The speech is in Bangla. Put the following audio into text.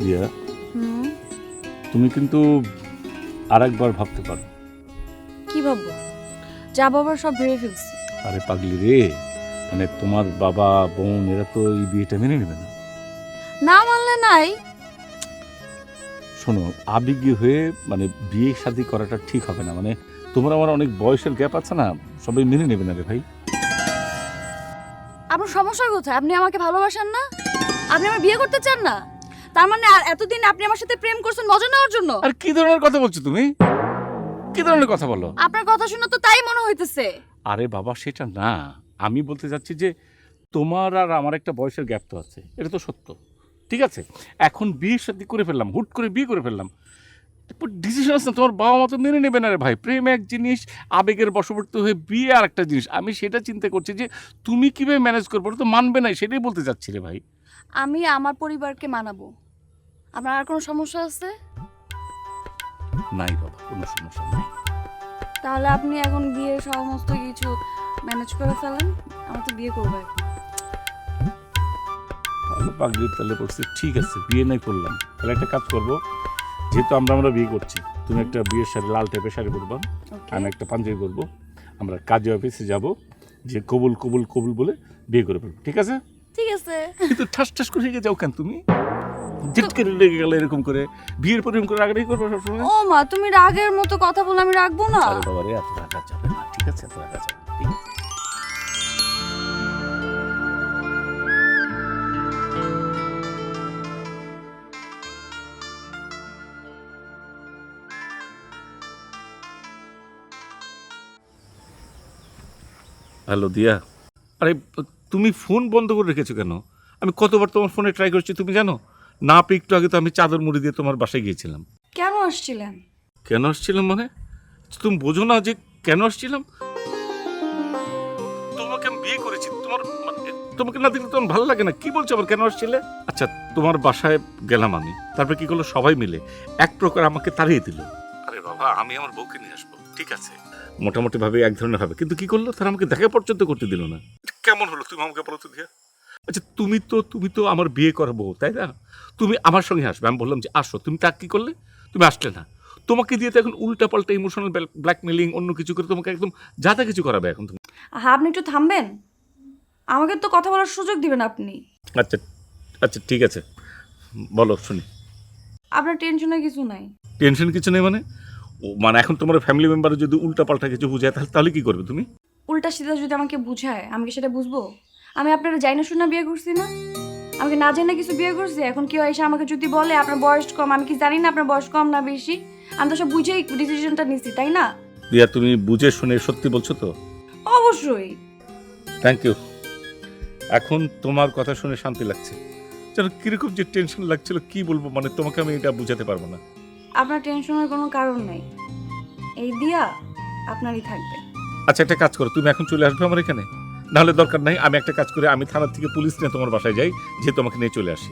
দিয়া তুমি কিন্তু আরেকবার ভাবতে পারো। কি ভাববো? যা বাবার সব ভেবে ফেলছি। আরে পাগলি রে মানে তোমার বাবা বোন এরা তো এই বিয়েটা মেনে নেবে না। না মানলে নাই। শোনো আবেগী হয়ে মানে বিয়ে শাদি করাটা ঠিক হবে না। মানে তোমার আমার অনেক বয়সের গ্যাপ আছে না সবাই মেনে নেবে না রে ভাই। আপনার সমস্যা কোথায়? আপনি আমাকে ভালোবাসেন না? আপনি আমার বিয়ে করতে চান না? তার মানে আর এতদিন আপনি আমার সাথে প্রেম করছেন মজা নেওয়ার জন্য? আর কি ধরনের কথা বলছো তুমি? কি ধরনের কথা বলো? আপনার কথা শুনে তো তাই মনে হইতেছে। আরে বাবা সেটা না। আমি বলতে চাচ্ছি যে তোমার আর আমার একটা বয়সের গ্যাপ তো আছে। এটা তো সত্য। ঠিক আছে? এখন বিয়ে সাথে করে ফেললাম হুট করে বিয়ে করে ফেললাম। ডিসিশন আছে না, তোমার বাবা মা তো মেনে নেবে না রে ভাই। প্রেম এক জিনিস আবেগের বশবর্তী হয়ে বিয়ে আর একটা জিনিস। আমি সেটা চিন্তা করছি যে তুমি কীভাবে ম্যানেজ করব? তো মানবে না সেটাই বলতে চাচ্ছি রে ভাই। আমি আমার পরিবারকে মানাবো। আপনার আর কোনো সমস্যা আছে? নাই বাবা কোনো সমস্যা নাই। তাহলে আপনি এখন বিয়ের সমস্ত কিছু ম্যানেজ করে ফেলেন আমার তো বিয়ে করব এখন। ভালো পাগড়ির তাহলে করছি ঠিক আছে বিয়ে নাই করলাম। তাহলে একটা কাজ করব যেহেতু আমরা আমরা বিয়ে করছি তুমি একটা বিয়ের শাড়ি লাল টাইপের শাড়ি পরবা আমি একটা পাঞ্জাবি বলব আমরা কাজে অফিসে যাব যে কবুল কবুল কবুল বলে বিয়ে করে ফেলব ঠিক আছে? ঠিক আছে। কিন্তু ঠাস ঠাস করে যাও কেন তুমি? জিট করে লেগে গেলে এরকম করে। বিয়ের পর এরকম করে রাগারাগি করব সবসময়? ও মা তুমি রাগের মতো কথা বলে আমি রাখব না। আরে বাবা রে এত রাগা যাবে না ঠিক আছে এত রাগা যাবে ঠিক আছে। হ্যালো দিয়া। আরে তুমি ফোন বন্ধ করে রেখেছো কেন? আমি কতবার তোমার ফোনে ট্রাই করছি তুমি জানো? না পেয়ে একটু আগে তো আমি চাদর মুড়ি দিয়ে তোমার বাসায় গিয়েছিলাম। কেন আসছিলেন? কেন আসছিলাম মানে? তুমি বোঝো না যে কেন আসছিলাম? তোমাকে আমি বিয়ে করেছি তোমার মানে, তোমাকে না দেখলে তোমার ভালো লাগে না। কি বলছো আবার কেন আসছিলে? আচ্ছা তোমার বাসায় গেলাম আমি তারপর কি করল? সবাই মিলে এক প্রকার আমাকে তাড়িয়ে দিল। আরে বাবা আমি আমার বউকে নিয়ে আসব ঠিক আছে। মোটামুটি ভাবে এক ধরনের হবে কিন্তু কি করল? তারা আমাকে দেখা পর্যন্ত করতে দিল না। কেমন হলো তুমি আমাকে বলো তো দিয়া। আচ্ছা তুমি তো তুমি তো আমার বিয়ে করাবো তাই না? তুমি আমার সঙ্গে আসবে। আমি বললাম যে আসো। তুমি তা কী করলে? তুমি আসলে না। তোমাকে দিয়ে তো এখন উল্টা পাল্টা ইমোশনাল ব্ল্যাকমেলিং অন্য কিছু করে তোমাকে একদম যা তা কিছু করাবে এখন তুমি। হ্যাঁ আপনি একটু থামবেন। আমাকে তো কথা বলার সুযোগ দিবেন আপনি। আচ্ছা আচ্ছা ঠিক আছে। বলো শুনি। আপনার টেনশনে কিছু নাই। টেনশন কিছু নেই মানে? ও, মানে এখন তোমার ফ্যামিলি মেম্বার যদি উল্টা পাল্টা কিছু বুঝায় তাহলে তাহলে কি করবে তুমি? উল্টা সিধা যদি আমাকে বুঝায় আমি কি সেটা বুঝব? আমি আপনারা যাই না শুনে বিয়ে করছি না? আমাকে না জানি না কিছু বিয়ে করছি? এখন কেউ এসে আমাকে যদি বলে আপনার বয়স কম আমি কি জানি না আপনার বয়স কম না বেশি? আমি তো সব বুঝেই ডিসিশনটা নিছি তাই না? দিয়া তুমি বুঝে শুনে সত্যি বলছো তো? অবশ্যই। থ্যাংক ইউ এখন তোমার কথা শুনে শান্তি লাগছে। যেন কীরকম যে টেনশন লাগছিল কি বলব? মানে তোমাকে আমি এটা বুঝাতে পারব না। আপনার টেনশনের কোনো কারণ নাই। এই দিয়া আপনারই থাকবে। আচ্ছা একটা কাজ করো। তুমি এখন চলে আসবে আমার এখানে? নাহলে দরকার নাই, আমি একটা কাজ করে, আমি থানার থেকে পুলিশ নিয়ে তোমার বাসায় যাই যে তোমাকে নিয়ে চলে আসি।